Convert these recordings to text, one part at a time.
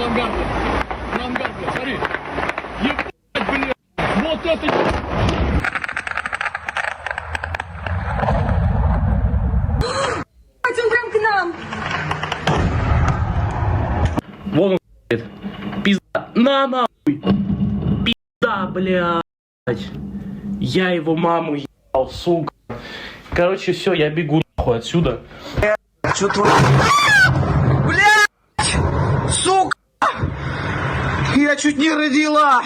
на ангар, блядь. На ангар, блядь, смотри. Ебать, блядь. Вот это... Он прям к нам. Вон он, блядь. Пизда. На нахуй. Пизда, блядь. Я его маму ебал, сука. Короче, все, я бегу нахуй отсюда. Что творится? Я чуть не родила!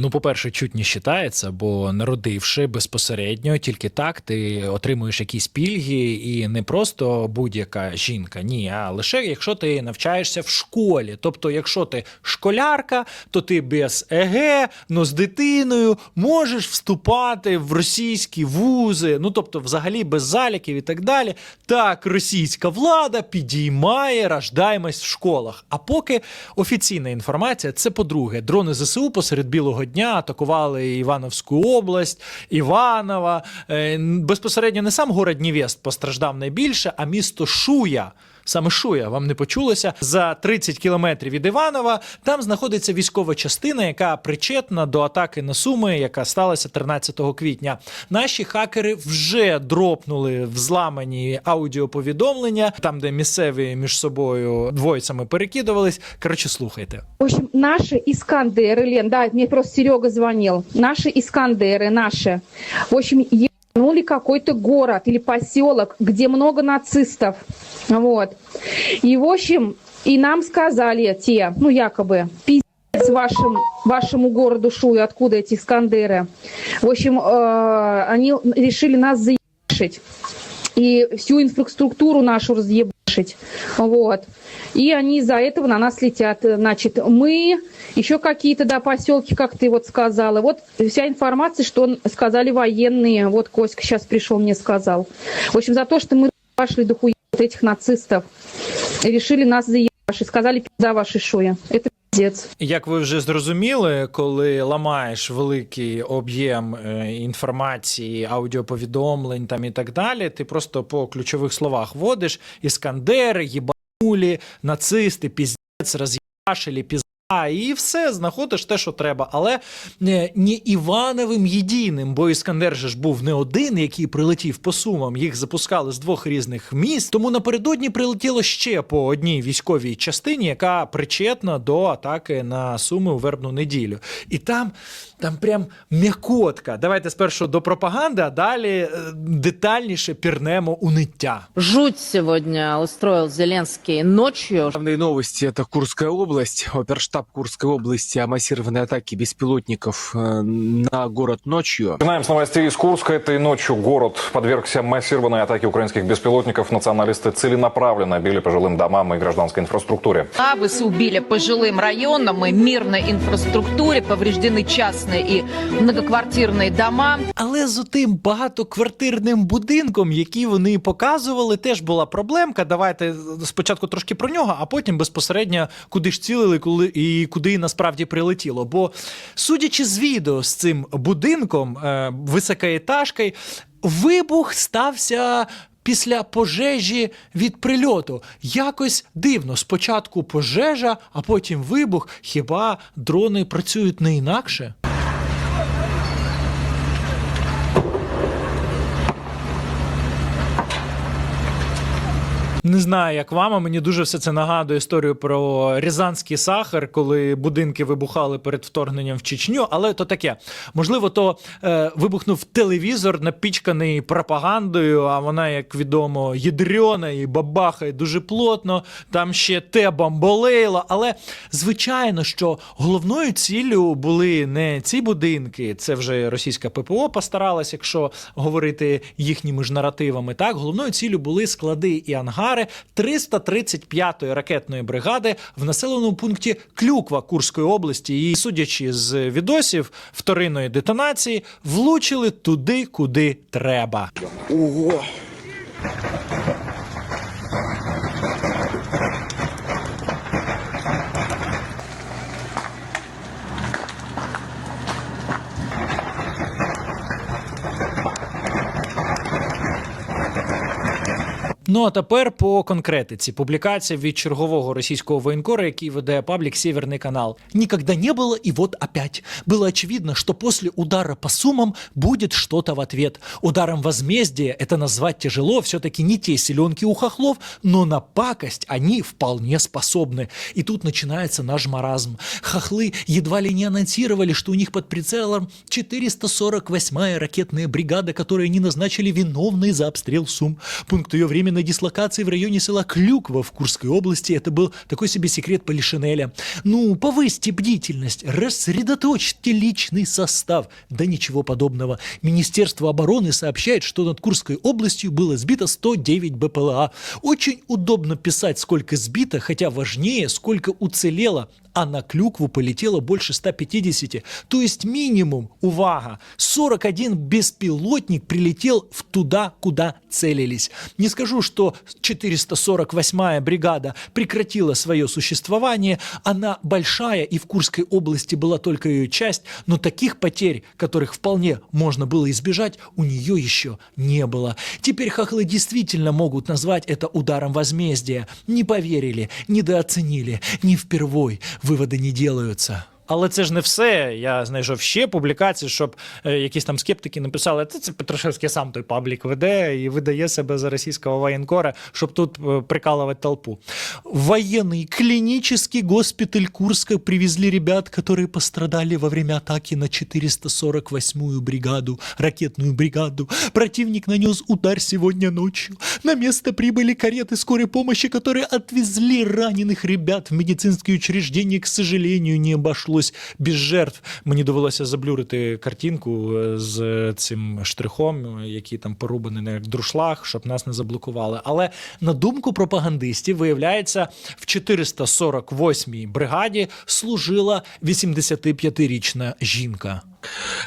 Ну, по-перше, чуть не вважається, бо народивши безпосередньо, тільки так ти отримуєш якісь пільги, і не просто будь-яка жінка, ні, а лише якщо ти навчаєшся в школі. Тобто, якщо ти школярка, то ти без ЕГЕ, ну з дитиною можеш вступати в російські вузи, ну тобто, взагалі без заліків і так далі. Так, російська влада підіймає рождаємость в школах. А поки офіційна інформація, це по-друге, дрони ЗСУ посеред білого дня атакували Івановську область, Іванова. Е, Безпосередньо не сам город Нівест постраждав найбільше, а місто Шуя. Саме Шуя, вам не почулося. За 30 кілометрів від Іванова там знаходиться військова частина, яка причетна до атаки на Суми, яка сталася 13 квітня. Наші хакери вже дропнули взламані аудіоповідомлення, там, де місцеві між собою двойцями перекидувались. Коротше, слухайте. В общем, наши Искандеры, Лен, да, мне просто Серега звонил. Наши Искандеры, наши. В общем, ебанули какой-то город или поселок, где много нацистов. Вот. И, в общем, и нам сказали те, ну, якобы, пиздец вашим, вашему городу Шую, откуда эти Искандеры. В общем, э, они решили нас заебашить. И всю инфраструктуру нашу разъебашить. Вот. И они из-за этого на нас летят. Значит, мы, еще какие-то, да, поселки, как ты вот сказала. Вот вся информация, что сказали военные. Вот Коська сейчас пришел, мне сказал. В общем, за то, что мы пошли до хуя этих нацистов. Решили нас заебашить. Сказали, пизда ваши шуя. Это. Як ви вже зрозуміли, коли ламаєш великий об'єм е, інформації, аудіоповідомлень там і так далі, ти просто по ключових словах вводиш іскандери, їбанулі, нацисти, піздець, роз'їбашилі, пізда, і все знаходиш те, що треба. Але не, не Івановим єдиним, бо Іскандер же ж був не один, який прилетів по сумам. Їх запускали з двох різних міст. Тому напередодні прилетіло ще по одній військовій частині, яка причетна до атаки на суми у вербну неділю. І там, там прям м'якотка. Давайте спершу до пропаганди, а далі е, детальніше пірнемо у ниття. Жуть сегодня устроил Зеленский ночью. Главные новости – это Курская область. Оперштаб Курской области о массированной атаке беспилотников э, на город ночью. Начинаем с новостей из Курска. Этой ночью город подвергся массированной атаке украинских беспилотников. Националисты целенаправленно били по жилым домам и гражданской инфраструктуре. Абысы убили по жилым районам и мирной инфраструктуре, повреждены частные и многоквартирные дома. Але з тим багатоквартирним будинком, який вони показували, теж була проблемка. Давайте спочатку трошки про нього, а потім безпосередньо куди ж цілили, коли і куди насправді прилетіло. Бо судячи з відео з цим будинком, е, високоетажкою, вибух стався. Після пожежі від прильоту якось дивно. Спочатку пожежа, а потім вибух. Хіба дрони працюють не інакше? Не знаю, як вам, а мені дуже все це нагадує історію про Рязанський сахар, коли будинки вибухали перед вторгненням в Чечню. Але то таке. Можливо, то е, вибухнув телевізор, напічканий пропагандою. А вона, як відомо, ядрена і бабахає дуже плотно. Там ще те бамболейло. Але звичайно, що головною ціллю були не ці будинки, це вже російська ППО постаралась, якщо говорити їхніми ж наративами. Так, головною ціллю були склади і ангари 335-ї ракетної бригади в населеному пункті Клюква Курської області. І судячи з відосів вторинної детонації, влучили туди, куди треба. Ого! Ну а тепер по конкретиці. Публікація від чергового російського воєнкора, який веде паблік Северний канал. Никогда не было, и вот опять. Было очевидно, что после удара по суммам будет что-то в ответ. Ударом возмездия это назвать тяжело, все-таки не те селенки у хохлов, но на пакость они вполне способны. И тут начинается наш маразм. Хохлы едва ли не анонсировали, что у них под прицелом 448-я ракетная бригада, которую они назначили виновной за обстрел Сум. Пункт ее временной дислокации в районе села Клюква в Курской области. Это был такой себе секрет Полишинеля. Ну, повысьте бдительность, рассредоточьте личный состав. Да ничего подобного. Министерство обороны сообщает, что над Курской областью было сбито 109 БПЛА. Очень удобно писать, сколько сбито, хотя важнее, сколько уцелело. А на клюкву полетело больше 150. То есть минимум, увага, 41 беспилотник прилетел в туда, куда целились. Не скажу, что 448-я бригада прекратила свое существование. Она большая, и в Курской области была только ее часть, но таких потерь, которых вполне можно было избежать, у нее еще не было. Теперь хохлы действительно могут назвать это ударом возмездия. Не поверили, недооценили, не впервой. Выводы не делаются. Але це ж не все. Я знайшов ще публікації, щоб е, якісь там скептики написали, це, це Петрушевський сам той паблік веде і видає себе за російського воєнкора, щоб тут е, прикалувати толпу. В военный клинический госпиталь Курска привезли ребят, которые пострадали во время атаки на 448-ю бригаду, ракетную бригаду. Противник нанес удар сегодня ночью. На место прибыли кареты скорой помощи, которые отвезли раненых ребят в медицинские учреждения. К сожалению, не обошлось без жертв. Мені довелося заблюрити картинку е, з цим штрихом, е, який там порубаний на друшлах, щоб нас не заблокували. Але на думку пропагандистів, виявляється, в 448-й бригаді служила 85-річна жінка.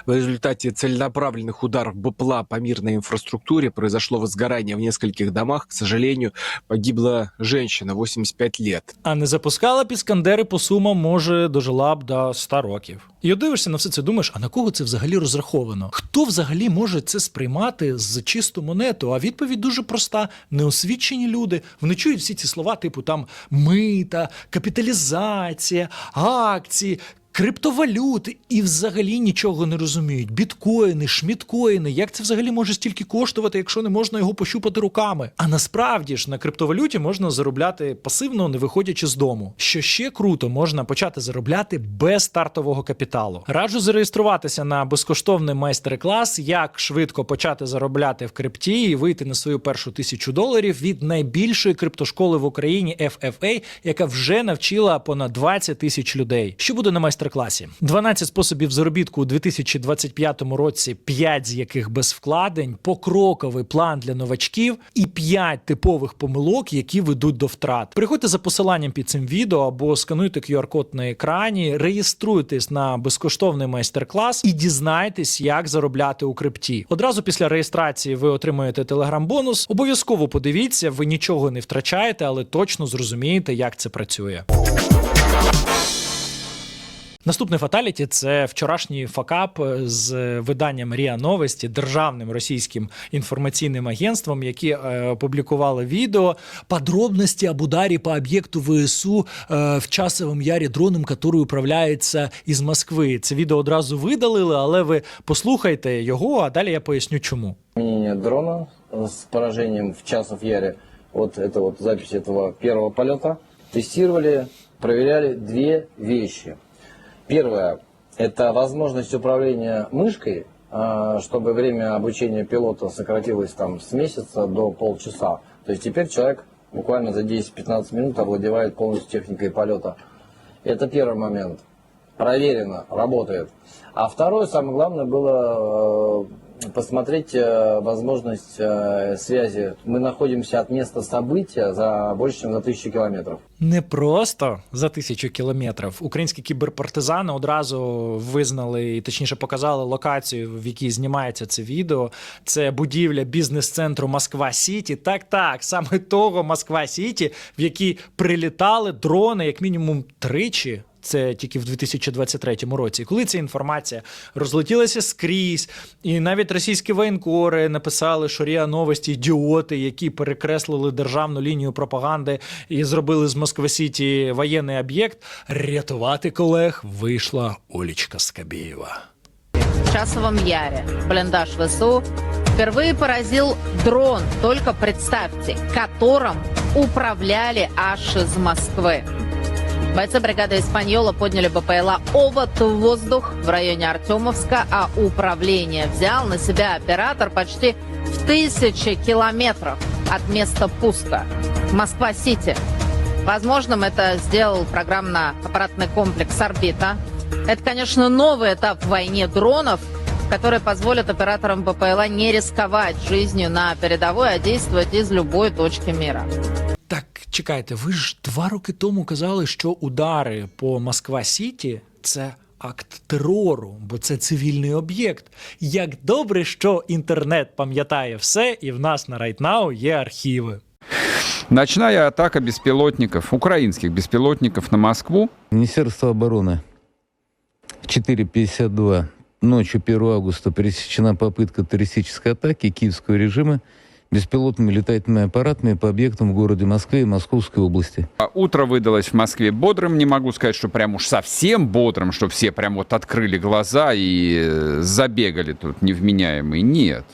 В результате целенаправленных ударов БПЛА по мирной инфраструктуре произошло возгорание в нескольких домах. К сожалению, погибла женщина, 85 лет. А не запускала б іскандери по сумам, може, дожила б до 100 років. І от дивишся на все це, думаєш, а на кого це взагалі розраховано? Хто взагалі може це сприймати з чисту монету? А відповідь дуже проста: неосвічені люди. Вони чують всі ці слова, типу там мита, капіталізація, акції. Криптовалюти і взагалі нічого не розуміють. Біткоїни, шміткоїни. Як це взагалі може стільки коштувати, якщо не можна його пощупати руками? А насправді ж на криптовалюті можна заробляти пасивно, не виходячи з дому. Що ще круто, можна почати заробляти без стартового капіталу. Раджу зареєструватися на безкоштовний майстер-клас, як швидко почати заробляти в крипті і вийти на свою першу тисячу доларів від найбільшої криптошколи в Україні FFA, яка вже навчила понад 20 тисяч людей. Що буде на майстер-класі? 12 способів заробітку у 2025 році, 5 з яких без вкладень, покроковий план для новачків і 5 типових помилок, які ведуть до втрат. Приходьте за посиланням під цим відео або скануйте QR-код на екрані, реєструйтесь на безкоштовний майстер-клас і дізнайтесь, як заробляти у крипті. Одразу після реєстрації ви отримуєте телеграм-бонус. Обов'язково подивіться, ви нічого не втрачаєте, але точно зрозумієте, як це працює. Наступний фаталіті це вчорашній факап з виданням РІА Новості, державним російським інформаційним агентством, які е, опублікували відео подробності об ударі по об'єкту ВСУ е, в часовому ярі дроном, який управляється із Москви. Це відео одразу видалили, але ви послухайте його, а далі я поясню, чому. дрона с поражением в часов Яре. Вот это вот запись этого первого полета. Тестировали, проверяли две вещи. Первое – это возможность управления мышкой, а, чтобы время обучения пилота сократилось там с месяца до полчаса. То есть теперь человек буквально за 10-15 минут овладевает полностью техникой полета. Это первый момент. Проверено, работает. А второе, самое главное, было э, посмотреть э, возможность э, связи. Мы находимся от места события за больше, чем за тысячу километров. Не просто за тисячу кілометрів. Українські кіберпартизани одразу визнали і точніше показали локацію, в якій знімається це відео. Це будівля бізнес-центру Москва Сіті. Так, так, саме того Москва Сіті, в якій прилітали дрони як мінімум тричі. Це тільки в 2023 році. Коли ця інформація розлетілася скрізь, і навіть російські воєнкори написали, що РІА Новості ідіоти, які перекреслили державну лінію пропаганди і зробили з Москва Сіті воєнний об'єкт. Рятувати колег вийшла Олічка Скабєєва. В Часовом Яре блиндаж ВСУ впервые поразил дрон, только представьте, которым управляли аж из Москвы. Бойцы бригады «Испаньола» подняли БПЛА «Овод» в воздух в районе Артемовска, а управление взял на себя оператор почти в тысячи километров от места пуска. Москва-Сити. Возможным это сделал программно-аппаратный комплекс «Орбита». Это, конечно, новый этап в войне дронов, который позволит операторам БПЛА не рисковать жизнью на передовой, а действовать из любой точки мира. Так, чекайте, ви ж два роки тому казали, що удари по Москва Сіті це акт терору, бо це цивільний об'єкт. Як добре, що інтернет пам'ятає все, і в нас на Райтнау є архіви. Ночная атака беспилотников, украинских беспилотников на Москву. Министерство обороны в 4.52 ночью 1 августа пресечена попытка террористической атаки киевского режима беспилотными летательными аппаратами по объектам в городе Москве и Московской области. А Утро выдалось в Москве бодрым. Не могу сказать, что прям уж совсем бодрым, что все прям вот открыли глаза и э, забегали тут невменяемые. Нет.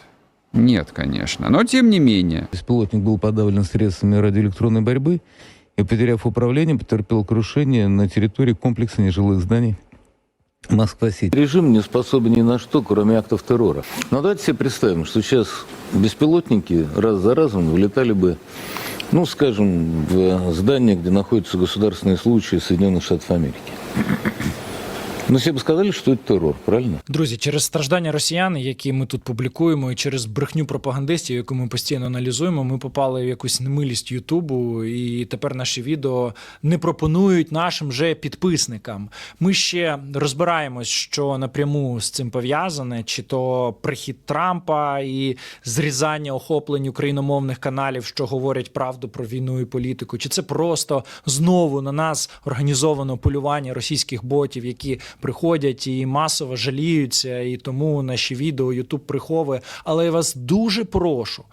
Нет, конечно. Но тем не менее. Беспилотник был подавлен средствами радиоэлектронной борьбы и, потеряв управление, потерпел крушение на территории комплекса нежилых зданий Москва-Сити. Режим не способен ни на что, кроме актов террора. Но давайте себе представим, что сейчас беспилотники раз за разом вылетали бы, ну, скажем, в здание, где находятся государственные случаи Соединенных Штатов Америки. Ну, все бы сказали, что это террор, правильно? Друзі, через страждання росіян, які ми тут публікуємо, і через брехню пропагандистів, яку ми постійно аналізуємо, ми попали в якусь немилість Ютубу, і тепер наші відео не пропонують нашим же підписникам. Ми ще розбираємось, що напряму з цим пов'язане, чи то прихід Трампа і зрізання охоплень україномовних каналів, що говорять правду про війну і політику, чи це просто знову на нас організовано полювання російських ботів, які приходять і масово жаліються, і тому наші відео Ютуб приховує. Але я вас дуже прошу,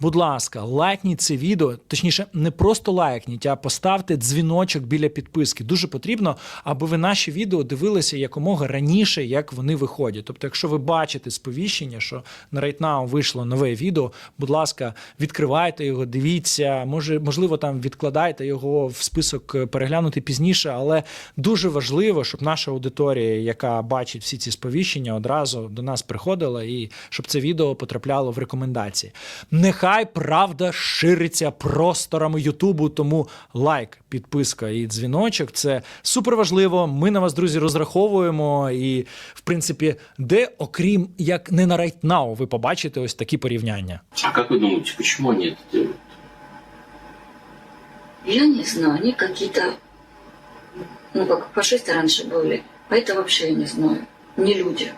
будь ласка, лайкніть це відео, точніше, не просто лайкніть, а поставте дзвіночок біля підписки. Дуже потрібно, аби ви наші відео дивилися якомога раніше, як вони виходять. Тобто, якщо ви бачите сповіщення, що на RightNow вийшло нове відео, будь ласка, відкривайте його, дивіться, може, можливо, там відкладайте його в список е, переглянути пізніше, але дуже важливо, щоб наша аудиторія, яка бачить всі ці сповіщення, одразу до нас приходила і щоб це відео потрапляло в рекомендації. Нехай правда шириться просторами Ютубу, тому лайк, підписка і дзвіночок це супер важливо. Ми на вас, друзі, розраховуємо. І, в принципі, де, окрім як не на RightNow, ви побачите ось такі порівняння. А как вы думаете, почему они это делают? Я не знаю, они какие-то, ну, как фашисты раньше были. А это вообще я не знаю. Не люди.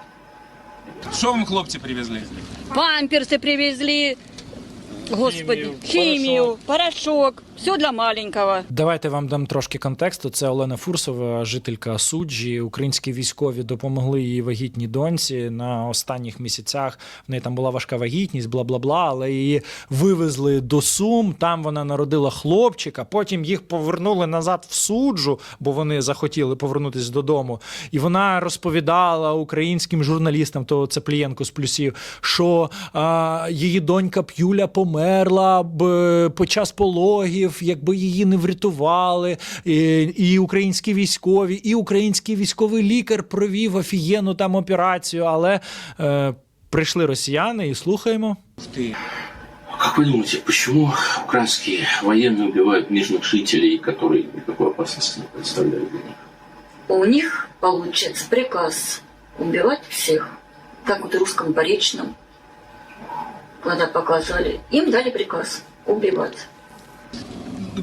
Що вам хлопці привезли? Памперсы привезли, господи, химию, порошок. Все для маленького. Давайте вам дам трошки контексту. Це Олена Фурсова, жителька суджі. Українські військові допомогли її вагітній доньці на останніх місяцях. В неї там була важка вагітність, бла бла бла. Але її вивезли до Сум. Там вона народила хлопчика. Потім їх повернули назад в суджу, бо вони захотіли повернутися додому. І вона розповідала українським журналістам, то це Плієнко з плюсів, що а, її донька П'юля померла б під час пологів, якби її не врятували. І, і українські військові, і український військовий лікар провів офігенну там операцію. Але е, прийшли росіяни і слухаємо. А как вы думаете, почему украинские военные убивают мирных жителей, которые никакой опасности не представляют для них? У них получится приказ убивать всех. Как вот в русском поречном, когда показали, им дали приказ убивать.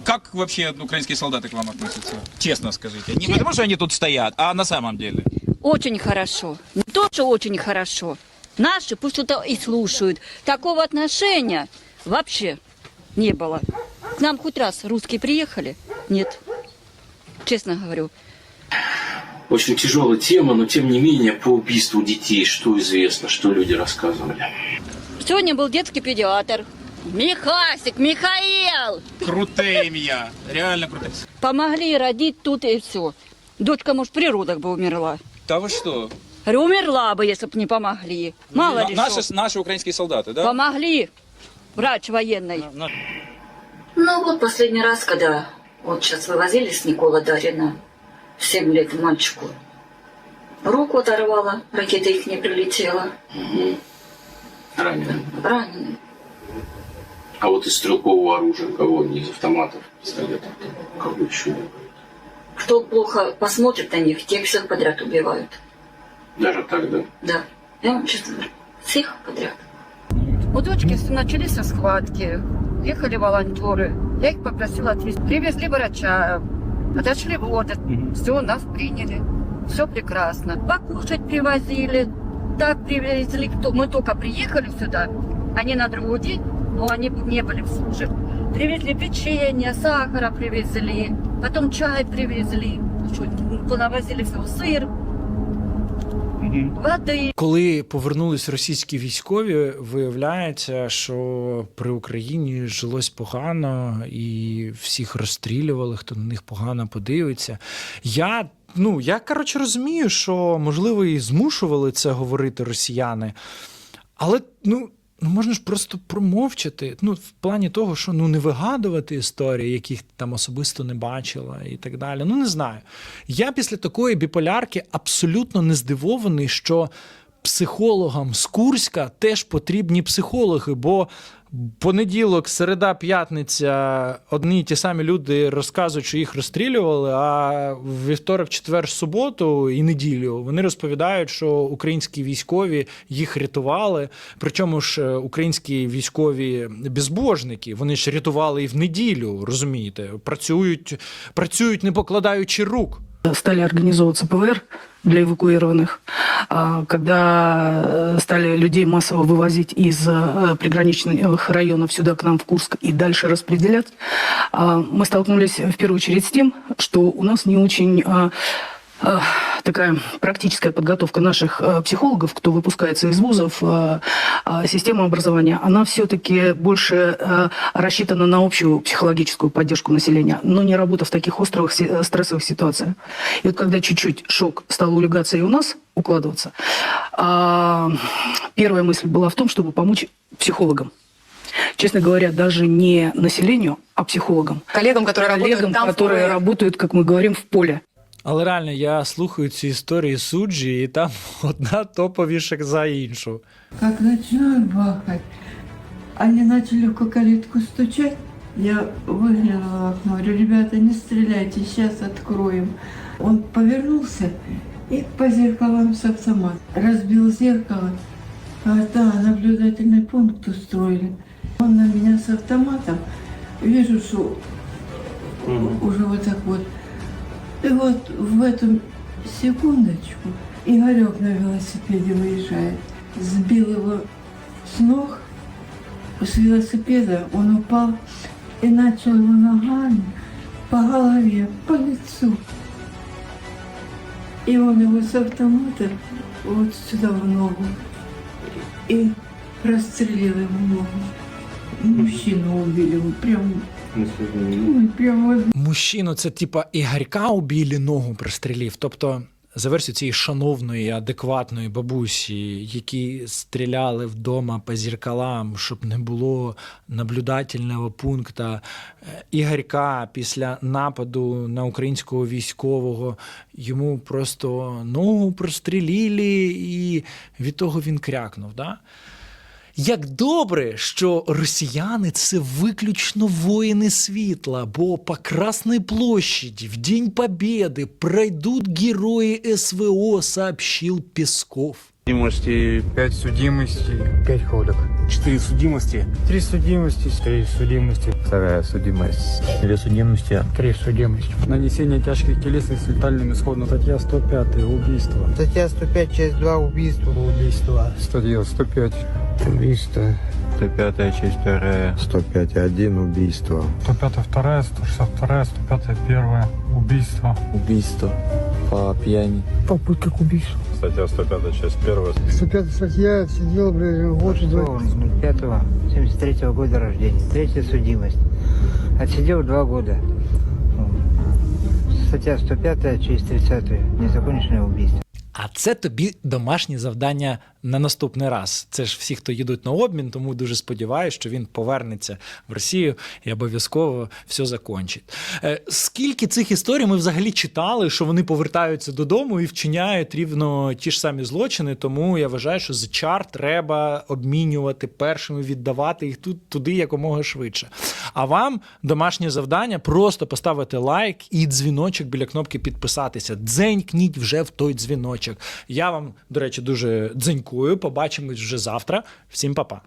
Как вообще украинские солдаты к вам относятся? Честно скажите. Не потому, что они тут стоят, а на самом деле. Очень хорошо. Тоже очень хорошо. Наши пусть это и слушают. Такого отношения вообще не было. К нам хоть раз русские приехали? Нет. Честно говорю. Очень тяжелая тема, но тем не менее по убийству детей, что известно, что люди рассказывали. Сегодня был детский педиатр. Михасик, Михаил! Крутые меня. Реально крутые. Помогли родить тут и все. Дочка, может, при родах бы умерла. Да вы что? Говорю, умерла бы, если бы не помогли. Мало На- ли наши, что. наши украинские солдаты, да? Помогли. Врач военный. Ну вот последний раз, когда вот сейчас вывозили с Никола Дарина, 7 лет мальчику, руку оторвала, ракета их не прилетела, Раненые. раненый. А вот из стрелкового оружия, кого не из автоматов, пистолетов, кого еще? Кто плохо посмотрит на них, тех всех подряд убивают. Даже так, да? Да, я вам честно говорю, всех подряд. У дочки начались схватки, ехали волонтеры. Я их попросила отвезти. Привезли врача, отошли вот, все, нас приняли. Все прекрасно. Покушать привозили, так привезли, мы только приехали сюда, они на другой день, но они не были в службе. Привезли печенье, сахара привезли, потом чай привезли, что, понавозили все, сыр, воды. Коли повернулись російські військові, виявляється, що при Україні жилось погано і всіх розстрілювали, хто на них погано подивиться. Я. Ну, я коротше розумію, що можливо і змушували це говорити росіяни, але ну. Ну, можна ж просто промовчати. Ну, в плані того, що ну не вигадувати історії, яких там особисто не бачила, і так далі. Ну, не знаю. Я після такої біполярки абсолютно не здивований, що психологам з Курська теж потрібні психологи, бо понеділок, середа, п'ятниця одні й ті самі люди розказують, що їх розстрілювали. А в вівторок, четвер, суботу і неділю вони розповідають, що українські військові їх рятували. Причому ж е, українські військові безбожники, вони ж рятували і в неділю, розумієте, працюють, працюють не покладаючи рук. Стали организовываться ПВР для эвакуированных, а, когда э, стали людей массово вывозить из э, приграничных районов сюда к нам в Курск и дальше распределять, а, мы столкнулись в первую очередь с тем, что у нас не очень а, а, такая практическая подготовка наших психологов, кто выпускается из вузов, система образования, она все-таки больше рассчитана на общую психологическую поддержку населения, но не работа в таких э, стрессовых ситуациях. И вот когда чуть-чуть шок стал улегаться и у нас укладываться, первая мысль была в том, чтобы помочь психологам. Честно говоря, даже не населению, а психологам. Коллегам, которые Коллегам, которые работают, как мы говорим, в поле. Але реально я слухаю ці історії суджі, і там одна топовіша за іншу. Как начинают бахать, они начали в калитку стучать. Я выглянула в окно, говорю, ребята, не стреляйте, сейчас откроем. Он повернулся и по зеркалам с автомат. Разбил зеркало. А, да, наблюдательный пункт устроили. Он на меня с автоматом. Вижу, что уже вот так вот. И вот в эту секундочку Игорек на велосипеде выезжает. Сбил его с ног, с велосипеда он упал и начал его ногами по голове, по лицу. И он его с автомата вот сюда в ногу и прострелил ему ногу. Мужчину убили, вот прям, ой, прям Мужчину, це типа Ігорька у білі ногу пристрілів. Тобто, за версією цієї шановної, адекватної бабусі, які стріляли вдома по зеркалам, щоб не було наблюдательного пункту. е, Ігорька після нападу на українського військового йому просто ногу прострілили, і від того він крякнув. Да? Як добре, що росіяни це виключно воїни світла, бо по Красній площади в День Побєди пройдуть герої СВО, сообщил Песков. Судимости, 5 судимостей, 5 ходок. 4 судимости. 3 судимости. 3 судимости. Вторая судимость. 4 судимости. 3 судимости. Нанесение тяжких телесных с летальным исходом. Статья 105. Убийство. Статья 105, часть 2. Убийство. Убийство. Статья 105. Убийство. 105, часть 2. 105, 1. Убийство. 105, 2, 162, 105, 1. Убийство. Убийство. по пьяни. Попытка к убийству. Статья 105, часть 1. 105 статья, сидел, блядь, год и два. 5 73 -го года рождения. Третья судимость. Отсидел два года. Статья 105 через 30 незаконченное убийство. А це тобі домашнє завдання на наступний раз. Це ж всі, хто їдуть на обмін, тому дуже сподіваюся, що він повернеться в Росію і обов'язково все закончить. Е, скільки цих історій ми взагалі читали, що вони повертаються додому і вчиняють рівно ті ж самі злочини. Тому я вважаю, що за чар треба обмінювати першими, віддавати їх тут туди якомога швидше. А вам домашнє завдання просто поставити лайк і дзвіночок біля кнопки підписатися. Дзенькніть вже в той дзвіночок. Я вам, до речі, дуже дзенькую. Побачимось вже завтра. Всім па-па.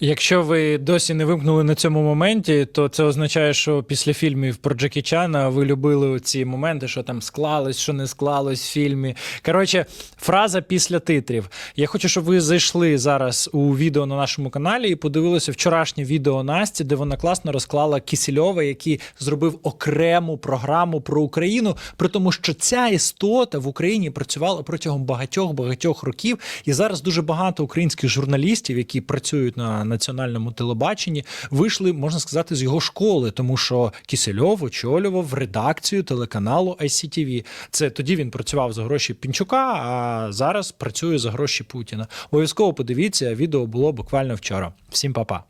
Якщо ви досі не вимкнули на цьому моменті, то це означає, що після фільмів про Джекі Чана ви любили ці моменти, що там склалось, що не склалось в фільмі. Коротше, фраза після титрів. Я хочу, щоб ви зайшли зараз у відео на нашому каналі і подивилися вчорашнє відео Насті, де вона класно розклала Кісільова, який зробив окрему програму про Україну, при тому, що ця істота в Україні працювала протягом багатьох багатьох років, і зараз дуже багато українських журналістів, які працюють на національному телебаченні, вийшли, можна сказати, з його школи, тому що Кісельов очолював редакцію телеканалу ICTV. Це тоді він працював за гроші Пінчука, а зараз працює за гроші Путіна. Обов'язково подивіться, відео було буквально вчора. Всім па-па.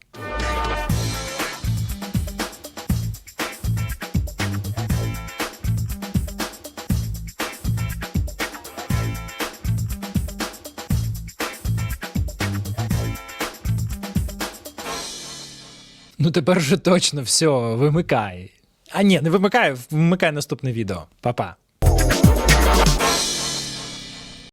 Ну тепер вже точно все, вимикай. А ні, не вимикай, вмикай наступне відео. Па-па.